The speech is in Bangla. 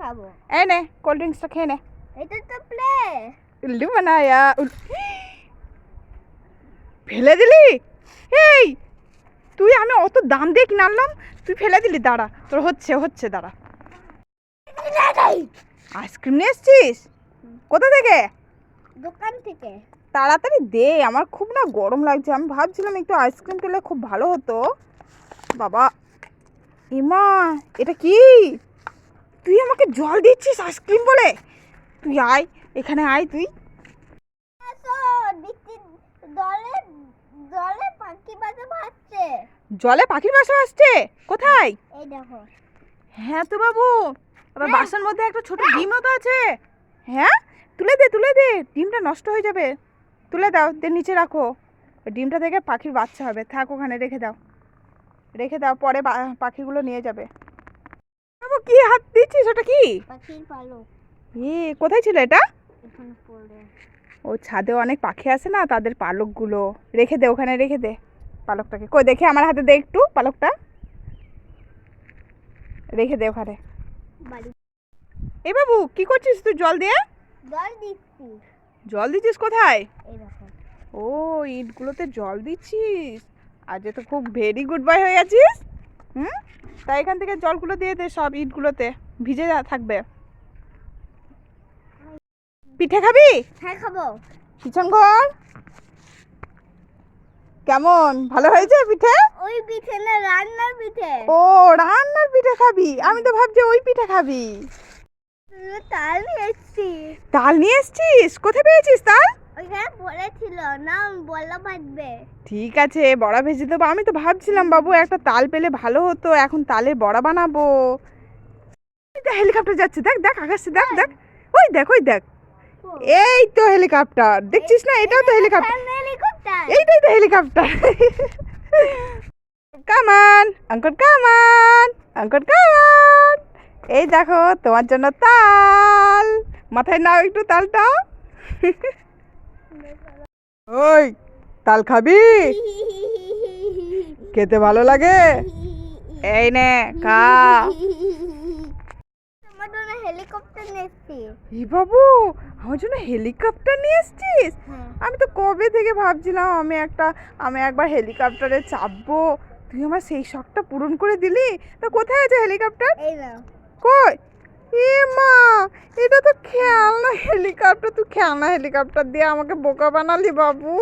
খাব। এই নে কোল্ড ড্রিঙ্কসটা খেয়ে নে। এটা তো প্লে উল্লু বানায়া ফেলে দিলি? এই তুই আমি অত দাম দিয়ে কিনে আনলাম তুই ফেলে দিলি দাঁড়া তোর হচ্ছে হচ্ছে দাঁড়া। আইসক্রিম নিয়ে এসছিস? কোথা থেকে? দোকান থেকে। তাড়াতাড়ি দে আমার খুব না গরম লাগছে আমি ভাবছিলাম একটু আইসক্রিম পেলে খুব ভালো হতো। বাবা ইমা এটা কি? তুই আমাকে জল দিচ্ছিস আইসক্রিম বলে? তুই আয় এখানে আয় তুই। জলে পাখির বাসা আসছে কোথায়? এই দেখো। হ্যাঁ তো বাবু আবার বাসার মধ্যে একটা ছোট ডিমও তো আছে। হ্যাঁ? তুলে দে তুলে দে ডিমটা নষ্ট হয়ে যাবে। তুলে দাও দে নিচে রাখো। ডিমটা থেকে পাখির বাচ্চা হবে। থাক ওখানে রেখে দাও। রেখে দাও পরে পাখিগুলো নিয়ে যাবে। বাবু কি হাত দিচ্ছিস ওটা কি? এ কোথায় ছিল এটা? ও ছাদে অনেক পাখি আছে না তাদের পালকগুলো। রেখে দে ওখানে রেখে দে পালকটাকে। কই দেখে আমার হাতে দে একটু পালকটা। রেখে দে ওখানে। বাড়ি। এ বাবু কি করছিস তুই জল দিয়ে? জল দিচ্ছি। জল দিচ্ছিস কোথায়? ও ইটগুলোতে জল দিচ্ছিস? আজ তো খুব ভেরি গুড বয় হয়ে গেছিস। হুম? তাই এখান থেকে জলগুলো দিয়ে দে সব ইটগুলোতে। ভিজে যা থাকবে। পিঠে খাবি? হ্যাঁ খাব। ঘর কেমন? ভালো হয়েছে পিঠে? ওই পিঠে না রান্নার পিঠে। ও রান্নার পিঠে খাবি? আমি তো ভাবছি ওই পিঠে খাবি। তাল নিয়ে এসছি। তাল নিয়ে এসছিস? কোথায় পেয়েছিস তাল? ওইখানে পড়েছিল না বলা বাঁধবে ঠিক আছে বড়া ভেজে দেবো। আমি তো ভাবছিলাম বাবু একটা তাল পেলে ভালো হতো। এখন তালের বড়া বানাবো। হেলিকপ্টার যাচ্ছে। দেখ দেখ আকাশে দেখ দেখ। ওই দেখ ওই দেখ। এই তো হেলিকপ্টার। দেখছিস না? এটাও তো হেলিকপ্টার। এইটাই তো হেলিকপ্টার। কামান অঙ্কট কামান অঙ্কট কামান এই দেখো তোমার জন্য তাল। মাথায় নাও একটু তালটা। ওই তাল খাবি? খেতে ভালো লাগে? এই নে খা। হেলিকপ্টার ই বাবু আমার জন্য হেলিকপ্টার নিয়ে এসছিস? হ্যাঁ। আমি তো কবে থেকে ভাবছিলাম আমি একটা আমি একবার হেলিকপ্টারে চাপবো। তুই আমার সেই শখটা পূরণ করে দিলি? তা কোথায় আছে হেলিকপ্টার? কই? এ মা এটা তো খেলনা হেলিকপ্টার তুই খেলনা হেলিকপ্টার দিয়ে আমাকে বোকা বানালি বাবু।